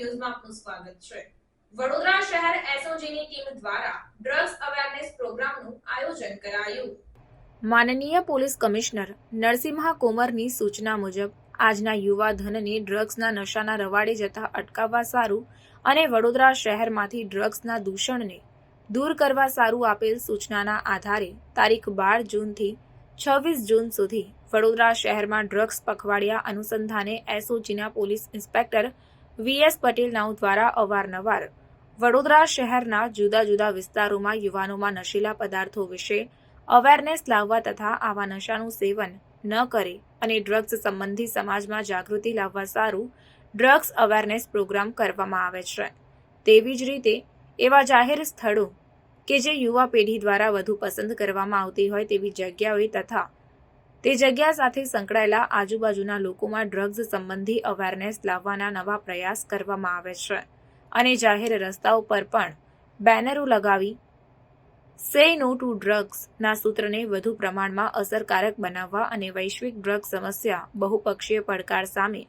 સ્વાગત છે. વડોદરા શહેર એસઓજીની ટીમ દ્વારા ડ્રગ્સ અવેરનેસ પ્રોગ્રામનું આયોજન કરાયું. માનનીય પોલીસ કમિશનર નરસિંહા કોમરની સૂચના મુજબ, આજના યુવા ધનને ડ્રગ્સના નશાના રવાડે જતા અટકાવવા સારું અને વડોદરા શહેરમાંથી ડ્રગ્સના દૂષણને દૂર કરવા સારું આપેલ સૂચનાના આધારે તારીખ બાર જૂનથી છવ્વીસ જૂન સુધી વડોદરા શહેરમાં ડ્રગ્સ પખવાડિયા અનુસંધાને એસઓજીના police inspector V S Patel નાઉ દ્વારા અવારનવાર વડોદરા શહેરના જુદા જુદા વિસ્તારોમાં યુવાનોમાં નશીલા પદાર્થો વિશે અવેરનેસ લાવવા તથા આવા નશાનું સેવન ન કરે અને ડ્રગ્સ સંબંધી સમાજમાં જાગૃતિ લાવવા સારું ડ્રગ્સ અવેરનેસ પ્રોગ્રામ કરવામાં આવે છે. તેવી જ રીતે એવા જાહેર સ્થળો કે જે યુવા પેઢી દ્વારા વધુ પસંદ કરવામાં આવતી હોય તેવી જગ્યાઓએ તથા તે જગ્યા સાથે સંકળાયેલા આજુબાજુના લોકોમાં ડ્રગ્સ સંબંધી અવેરનેસ લાવવાના નવા પ્રયાસ કરવામાં આવે છે. અને જાહેર રસ્તાઓ પર પણ બેનરો લગાવી સે નો ટુ ડ્રગ્સના સૂત્રને વધુ પ્રમાણમાં અસરકારક બનાવવા અને વૈશ્વિક ડ્રગ સમસ્યા, બહુપક્ષીય પડકાર સામે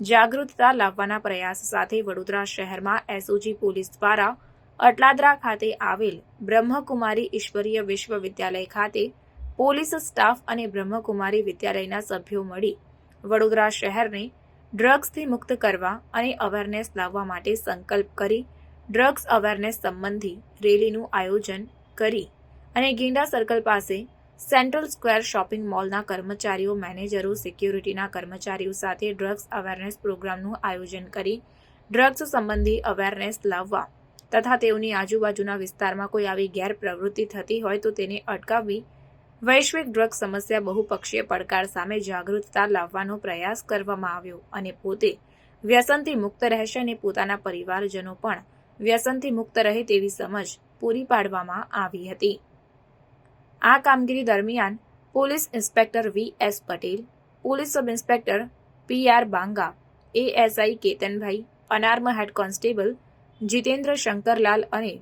જાગૃતતા લાવવાના પ્રયાસ સાથે વડોદરા શહેરમાં એસઓજી પોલીસ દ્વારા અટલાદરા ખાતે આવેલ બ્રહ્મકુમારી ઈશ્વરીય વિશ્વવિદ્યાલય ખાતે પોલીસ સ્ટાફ અને બ્રહ્મકુમારી વિદ્યાલયના સભ્યો મળી વડોદરા શહેરને ડ્રગ્સથી મુક્ત કરવા અને અવેરનેસ લાવવા માટે સંકલ્પ કરી ડ્રગ્સ અવેરનેસ સંબંધી રેલીનું આયોજન કરી અને ગેંડા સર્કલ પાસે સેન્ટ્રલ સ્ક્વેર શોપિંગ મોલના કર્મચારીઓ, મેનેજરો, સિક્યુરિટીના કર્મચારીઓ સાથે ડ્રગ્સ અવેરનેસ પ્રોગ્રામનું આયોજન કરી ડ્રગ્સ સંબંધી અવેરનેસ લાવવા તથા તેઓની આજુબાજુના વિસ્તારમાં કોઈ આવી ગેરપ્રવૃત્તિ થતી હોય તો તેને અટકાવવી વૈશ્વિક ડ્રગ સમસ્યા બહુપક્ષીય પડકાર સામે જાગૃતતા લાવવાનો પ્રયાસ કરવામાં આવ્યો અને પોતે વ્યસનથી મુક્ત રહેશે અને પોતાના પરિવારજનો પણ વ્યસનથી મુક્ત રહે તેવી સમજ પૂરી પાડવામાં આવી હતી. આ કામગીરી દરમિયાન police inspector V S Patel, police sub inspector P R Banga ASI Ketanbhai unarmed head constable Jitendra Shankarlal અને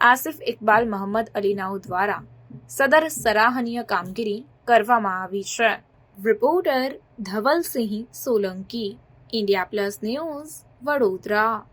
આસિફ ઇકબાલ મહંમદ અલીનાઓ દ્વારા સદર સરાહનીય કામગીરી કરવામાં આવી છે. Reporter Dhavalsinh Solanki India plus news Vadodara.